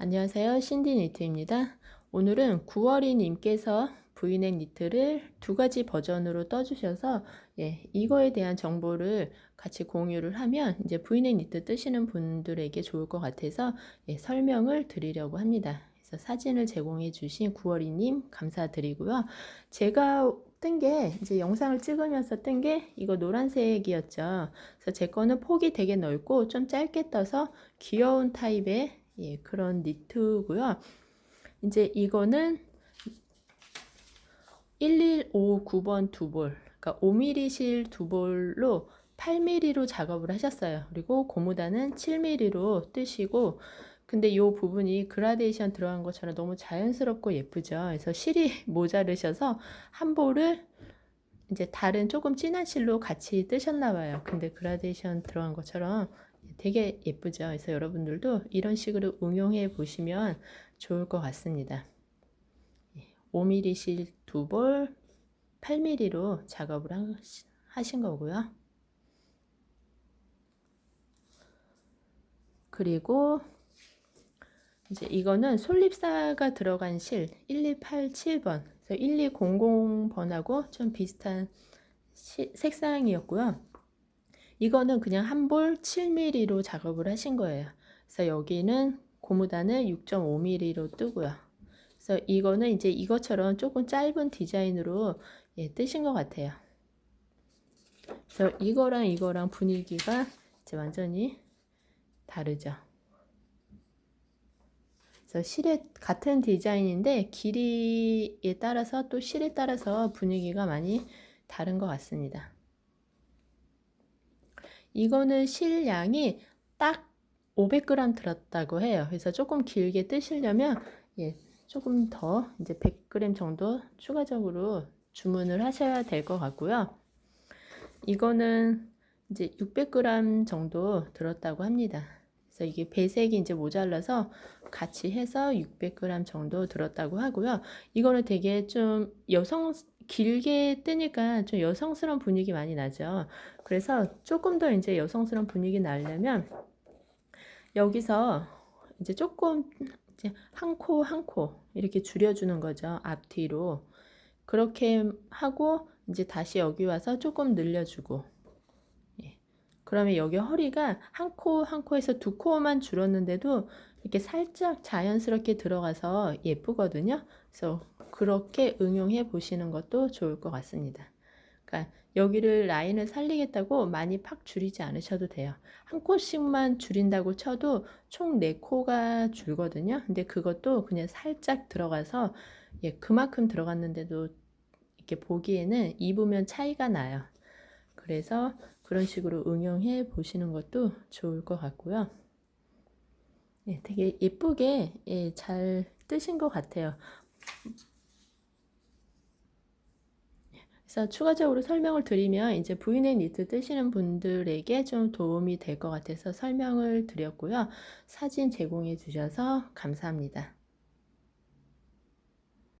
안녕하세요. 신디 니트입니다. 오늘은 9월이 님께서 브이넥 니트를 두 가지 버전으로 떠주셔서 예, 이거에 대한 정보를 같이 공유를 하면 이제 브이넥 니트 뜨시는 분들에게 좋을 것 같아서 예, 설명을 드리려고 합니다. 그래서 사진을 제공해 주신 9월이 님 감사드리고요. 제가 뜬게 이제 영상을 찍으면서 뜬 게 이거 노란색이었죠. 그래서 제 거는 폭이 되게 넓고 좀 짧게 떠서 귀여운 타입의 예, 그런 니트고요. 이제 이거는 1159번 두 볼, 그러니까 5mm 실 두 볼로 8mm로 작업을 하셨어요. 그리고 고무단은 7mm로 뜨시고 근데 이 부분이 그라데이션 들어간 것처럼 너무 자연스럽고 예쁘죠. 그래서 실이 모자르셔서 한 볼을 이제 다른 조금 진한 실로 같이 뜨셨나 봐요. 근데 그라데이션 들어간 것처럼 되게 예쁘죠. 그래서 여러분들도 이런 식으로 응용해 보시면 좋을 것 같습니다. 5mm 실 두 볼, 8mm로 작업을 하신 거고요. 그리고 이제 이거는 솔립사가 들어간 실 1287번, 그래서 1200번하고 좀 비슷한 시, 색상이었고요. 이거는 그냥 한 볼 7mm로 작업을 하신 거예요. 그래서 여기는 고무단을 6.5mm로 뜨고요. 그래서 이거는 이제 이것처럼 조금 짧은 디자인으로 예, 뜨신 것 같아요. 그래서 이거랑 이거랑 분위기가 이제 완전히 다르죠. 그래서 실에 같은 디자인인데 길이에 따라서 또 실에 따라서 분위기가 많이 다른 것 같습니다. 이거는 실량이 딱 500g 들었다고 해요. 그래서 조금 길게 뜨시려면 예, 조금 더 이제 100g 정도 추가적으로 주문을 하셔야 될 것 같고요. 이거는 이제 600g 정도 들었다고 합니다. 그래서 이게 배색이 이제 모자라서 같이 해서 600g 정도 들었다고 하고요. 이거는 되게 좀 여성 길게 뜨니까 좀 여성스러운 분위기 많이 나죠. 그래서 조금 더 이제 여성스러운 분위기 나려면 여기서 이제 조금 이제 한 코 한 코 이렇게 줄여주는 거죠. 앞뒤로. 그렇게 하고 이제 다시 여기 와서 조금 늘려주고 예. 그러면 여기 허리가 한 코 한 코에서 두 코만 줄었는데도 이렇게 살짝 자연스럽게 들어가서 예쁘거든요. 그래서 그렇게 응용해 보시는 것도 좋을 것 같습니다. 그러니까 여기를 라인을 살리겠다고 많이 팍 줄이지 않으셔도 돼요. 한 코씩만 줄인다고 쳐도 총 4코가 줄거든요. 근데 그것도 그냥 살짝 들어가서 예, 그만큼 들어갔는데도 이렇게 보기에는 입으면 차이가 나요. 그래서 그런 식으로 응용해 보시는 것도 좋을 것 같고요. 예, 되게 예쁘게 예, 잘 뜨신 것 같아요. 그래서 추가적으로 설명을 드리면 이제 브이넥 니트 뜨시는 분들에게 좀 도움이 될 것 같아서 설명을 드렸고요. 사진 제공해 주셔서 감사합니다.